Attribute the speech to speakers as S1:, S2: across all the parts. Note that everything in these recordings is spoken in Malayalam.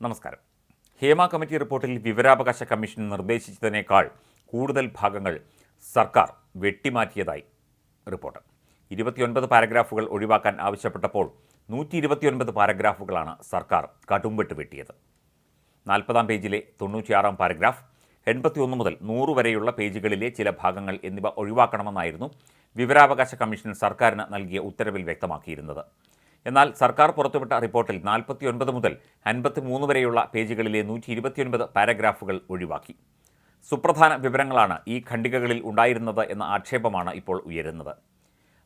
S1: നമസ്കാരം. ഹേമ കമ്മിറ്റി റിപ്പോർട്ടിൽ വിവരാവകാശ കമ്മീഷൻ നിർദ്ദേശിച്ചതിനേക്കാൾ കൂടുതൽ ഭാഗങ്ങൾ സർക്കാർ വെട്ടിമാറ്റിയതായി റിപ്പോർട്ട്. ഇരുപത്തിയൊൻപത് പാരഗ്രാഫുകൾ ഒഴിവാക്കാൻ ആവശ്യപ്പെട്ടപ്പോൾ നൂറ്റി ഇരുപത്തിയൊൻപത് പാരഗ്രാഫുകളാണ് സർക്കാർ കടുംവെട്ട് വെട്ടിയത്. നാൽപ്പതാം പേജിലെ തൊണ്ണൂറ്റിയാറാം പാരഗ്രാഫ് എൺപത്തിയൊന്ന് മുതൽ നൂറ് വരെയുള്ള പേജുകളിലെ ചില ഭാഗങ്ങൾ എന്നിവ ഒഴിവാക്കണമെന്നായിരുന്നു വിവരാവകാശ കമ്മീഷൻ സർക്കാരിന് നൽകിയ ഉത്തരവിൽ വ്യക്തമാക്കിയിരുന്നത്. എന്നാൽ സർക്കാർ പുറത്തുവിട്ട റിപ്പോർട്ടിൽ നാൽപ്പത്തിയൊൻപത് മുതൽ അൻപത്തി മൂന്ന് വരെയുള്ള പേജുകളിലെ നൂറ്റി ഇരുപത്തിയൊൻപത് പാരഗ്രാഫുകൾ ഒഴിവാക്കി. സുപ്രധാന വിവരങ്ങളാണ് ഈ ഖണ്ഡികകളിൽ ഉണ്ടായിരുന്നത് എന്ന ആക്ഷേപമാണ് ഇപ്പോൾ ഉയരുന്നത്.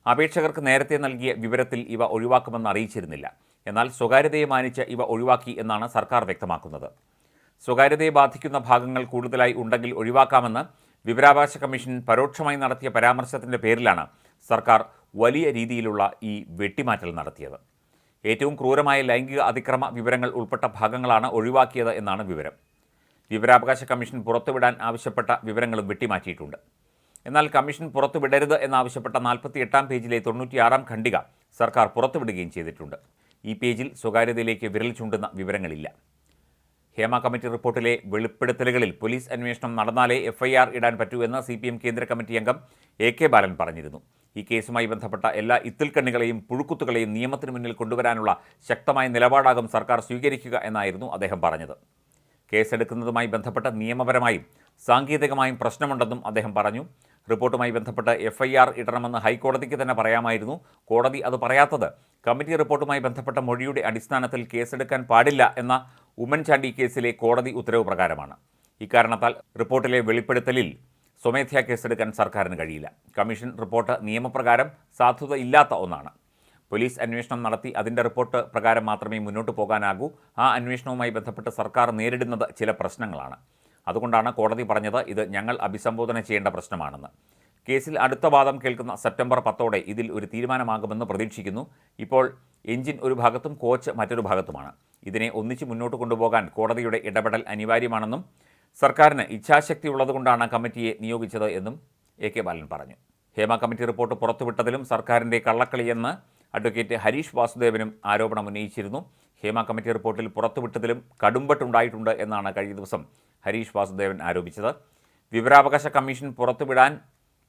S1: അപേക്ഷകർക്ക് നേരത്തെ നൽകിയ വിവരത്തിൽ ഇവ ഒഴിവാക്കുമെന്ന് അറിയിച്ചിരുന്നില്ല. എന്നാൽ സ്വകാര്യതയെ മാനിച്ച് ഇവ ഒഴിവാക്കി എന്നാണ് സർക്കാർ വ്യക്തമാക്കുന്നത്. സ്വകാര്യതയെ ബാധിക്കുന്ന ഭാഗങ്ങൾ കൂടുതലായി ഉണ്ടെങ്കിൽ ഒഴിവാക്കാമെന്ന് വിവരാവകാശ കമ്മീഷൻ പരോക്ഷമായി നടത്തിയ പരാമർശത്തിന്റെ പേരിലാണ് സർക്കാർ വലിയ രീതിയിലുള്ള ഈ വെട്ടിമാറ്റൽ നടത്തിയത്. ഏറ്റവും ക്രൂരമായ ലൈംഗിക അതിക്രമ വിവരങ്ങൾ ഉൾപ്പെട്ട ഭാഗങ്ങളാണ് ഒഴിവാക്കിയത് എന്നാണ് വിവരം. വിവരാവകാശ കമ്മീഷൻ പുറത്തുവിടാൻ ആവശ്യപ്പെട്ട വിവരങ്ങളും വെട്ടിമാറ്റിയിട്ടുണ്ട്. എന്നാൽ കമ്മീഷൻ പുറത്തുവിടരുത് എന്നാവശ്യപ്പെട്ട നാൽപ്പത്തി എട്ടാം പേജിലെ തൊണ്ണൂറ്റിയാറാം ഖണ്ഡിക സർക്കാർ പുറത്തുവിടുകയും ചെയ്തിട്ടുണ്ട്. ഈ പേജിൽ സ്വകാര്യതയിലേക്ക് വിരൽ ചൂണ്ടുന്ന വിവരങ്ങളില്ല. ഹേമ കമ്മിറ്റി റിപ്പോർട്ടിലെ വെളിപ്പെടുത്തലുകളിൽ പോലീസ് അന്വേഷണം നടന്നാലേ എഫ്ഐആർ ഇടാൻ പറ്റൂ എന്ന് സി കേന്ദ്ര കമ്മിറ്റി അംഗം എ കെ ബാലൻ പറഞ്ഞിരുന്നു. ഈ കേസുമായി ബന്ധപ്പെട്ട എല്ലാ ഇത്തിൽക്കണ്ണികളെയും പുഴുക്കുത്തുകളെയും നിയമത്തിന് മുന്നിൽ കൊണ്ടുവരാനുള്ള ശക്തമായ നിലപാടാകും സർക്കാർ സ്വീകരിക്കുക എന്നായിരുന്നു അദ്ദേഹം പറഞ്ഞത്. കേസെടുക്കുന്നതുമായി ബന്ധപ്പെട്ട നിയമപരമായും സാങ്കേതികമായും പ്രശ്നമുണ്ടെന്നും അദ്ദേഹം പറഞ്ഞു. റിപ്പോർട്ടുമായി ബന്ധപ്പെട്ട് എഫ്ഐആർ ഇടണമെന്ന് ഹൈക്കോടതിക്ക് തന്നെ പറയാമായിരുന്നു. കോടതി അത് പറയാത്തത് കമ്മിറ്റി റിപ്പോർട്ടുമായി ബന്ധപ്പെട്ട മൊഴിയുടെ അടിസ്ഥാനത്തിൽ കേസെടുക്കാൻ പാടില്ല എന്ന ഉമ്മൻചാണ്ടി കേസിലെ കോടതി ഉത്തരവ് പ്രകാരമാണ്. ഇക്കാരണത്താൽ റിപ്പോർട്ടിലെ വെളിപ്പെടുത്തലിൽ സ്വമേധ്യാ കേസെടുക്കാൻ സർക്കാരിന് കഴിയില്ല. കമ്മീഷൻ റിപ്പോർട്ട് നിയമപ്രകാരം സാധുത ഇല്ലാത്ത ഒന്നാണ്. പോലീസ് അന്വേഷണം നടത്തി അതിന്റെ റിപ്പോർട്ട് പ്രകാരം മാത്രമേ മുന്നോട്ട് പോകാനാകൂ. ആ അന്വേഷണവുമായി ബന്ധപ്പെട്ട് സർക്കാർ നേരിടുന്നത് ചില പ്രശ്നങ്ങളാണ്. അതുകൊണ്ടാണ് കോടതി പറഞ്ഞത് ഇത് ഞങ്ങൾ അഭിസംബോധന ചെയ്യേണ്ട പ്രശ്നമാണെന്ന്. കേസിൽ അടുത്ത വാദം കേൾക്കുന്ന സെപ്റ്റംബർ പത്തോടെ ഇതിൽ ഒരു തീരുമാനമാകുമെന്ന് പ്രതീക്ഷിക്കുന്നു. ഇപ്പോൾ എഞ്ചിൻ ഒരു ഭാഗത്തും കോച്ച് മറ്റൊരു ഭാഗത്തുമാണ്. ഇതിനെ ഒന്നിച്ച് മുന്നോട്ട് കൊണ്ടുപോകാൻ കോടതിയുടെ ഇടപെടൽ അനിവാര്യമാണെന്നും സർക്കാരിന് ഇച്ഛാശക്തി ഉള്ളതുകൊണ്ടാണ് കമ്മിറ്റിയെ നിയോഗിച്ചത് എന്നും എ കെ ബാലൻ പറഞ്ഞു. ഹേമ കമ്മിറ്റി റിപ്പോർട്ട് പുറത്തുവിട്ടതിലും സർക്കാരിന്റെ കള്ളക്കളിയെന്ന് അഡ്വക്കേറ്റ് ഹരീഷ് വാസുദേവനും ആരോപണം ഉന്നയിച്ചിരുന്നു. ഹേമ കമ്മിറ്റി റിപ്പോർട്ടിൽ പുറത്തുവിട്ടതിലും കടുംപെട്ടുണ്ടായിട്ടുണ്ട് എന്നാണ് കഴിഞ്ഞ ദിവസം ഹരീഷ് വാസുദേവൻ ആരോപിച്ചത്. വിവരാവകാശ കമ്മീഷൻ പുറത്തുവിടാൻ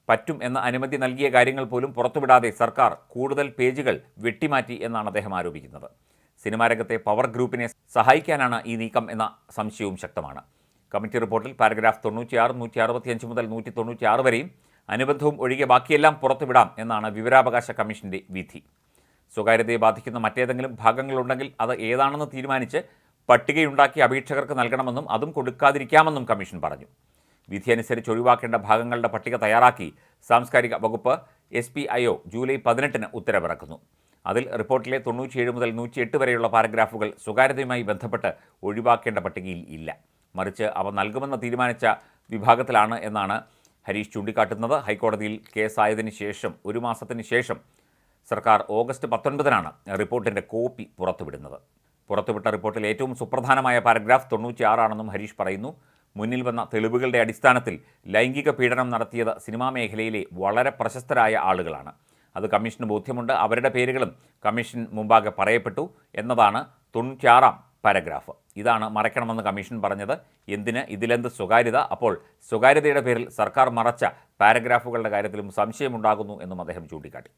S1: പറ്റും എന്ന അനുമതി നൽകിയ കാര്യങ്ങൾ പോലും പുറത്തുവിടാതെ സർക്കാർ കൂടുതൽ പേജുകൾ വെട്ടിമാറ്റി എന്നാണ് അദ്ദേഹം ആരോപിക്കുന്നത്. സിനിമാരംഗത്തെ പവർ ഗ്രൂപ്പിനെ സഹായിക്കാനാണ് ഈ നീക്കം എന്ന സംശയവും ശക്തമാണ്. കമ്മിറ്റി റിപ്പോർട്ടിൽ പാരഗ്രാഫ് തൊണ്ണൂറ്റിയാറ് നൂറ്റി അറുപത്തിയഞ്ച് മുതൽ നൂറ്റി തൊണ്ണൂറ്റിയാറ് വരെയും അനുബന്ധവും ഒഴികെ ബാക്കിയെല്ലാം പുറത്തുവിടാം എന്നാണ് വിവരാവകാശ കമ്മീഷന്റെ വിധി. സ്വകാര്യതയെ ബാധിക്കുന്ന മറ്റേതെങ്കിലും ഭാഗങ്ങളുണ്ടെങ്കിൽ അത് ഏതാണെന്ന് തീരുമാനിച്ച് പട്ടികയുണ്ടാക്കി അപേക്ഷകർക്ക് നൽകണമെന്നും അതും കൊടുക്കാതിരിക്കാമെന്നും കമ്മീഷൻ പറഞ്ഞു. വിധി അനുസരിച്ച് ഒഴിവാക്കേണ്ട ഭാഗങ്ങളുടെ പട്ടിക തയ്യാറാക്കി സാംസ്കാരിക വകുപ്പ് S P I O July പതിനെട്ടിന് ഉത്തരവിറക്കുന്നു. അതിൽ റിപ്പോർട്ടിലെ തൊണ്ണൂറ്റിയേഴ് മുതൽ നൂറ്റിയെട്ട് വരെയുള്ള പാരഗ്രാഫുകൾ സ്വകാര്യതയുമായി ബന്ധപ്പെട്ട് ഒഴിവാക്കേണ്ട പട്ടികയിൽ ഇല്ല. മറിച്ച് അവ നൽകുമെന്ന് തീരുമാനിച്ച വിഭാഗത്തിലാണ് എന്നാണ് ഹരീഷ് ചൂണ്ടിക്കാട്ടുന്നത്. ഹൈക്കോടതിയിൽ കേസായതിന് ശേഷം ഒരു മാസത്തിന് ശേഷം സർക്കാർ ഓഗസ്റ്റ് പത്തൊൻപതിനാണ് റിപ്പോർട്ടിന്റെ കോപ്പി പുറത്തുവിടുന്നത്. പുറത്തുവിട്ട റിപ്പോർട്ടിൽ ഏറ്റവും സുപ്രധാനമായ പാരഗ്രാഫ് തൊണ്ണൂറ്റിയാറാണെന്നും ഹരീഷ് പറയുന്നു. മുന്നിൽ വന്ന തെളിവുകളുടെ അടിസ്ഥാനത്തിൽ ലൈംഗിക പീഡനം നടത്തിയത് സിനിമാ മേഖലയിലെ വളരെ പ്രശസ്തരായ ആളുകളാണ്. അത് കമ്മീഷന് ബോധ്യമുണ്ട്. അവരുടെ പേരുകളും കമ്മീഷൻ മുമ്പാകെ പറയപ്പെട്ടു എന്നതാണ് തൊണ്ണൂറ്റിയാറാം പാരഗ്രാഫ്. ഇതാണ് മറയ്ക്കണമെന്ന് കമ്മീഷൻ പറഞ്ഞത്. എന്തിന്? ഇതിലെന്ത് സ്വകാര്യത? അപ്പോൾ സ്വകാര്യതയുടെ പേരിൽ സർക്കാർ മറച്ച പാരഗ്രാഫുകളുടെ കാര്യത്തിലും സംശയമുണ്ടാകുന്നു എന്നും അദ്ദേഹം ചൂണ്ടിക്കാട്ടി.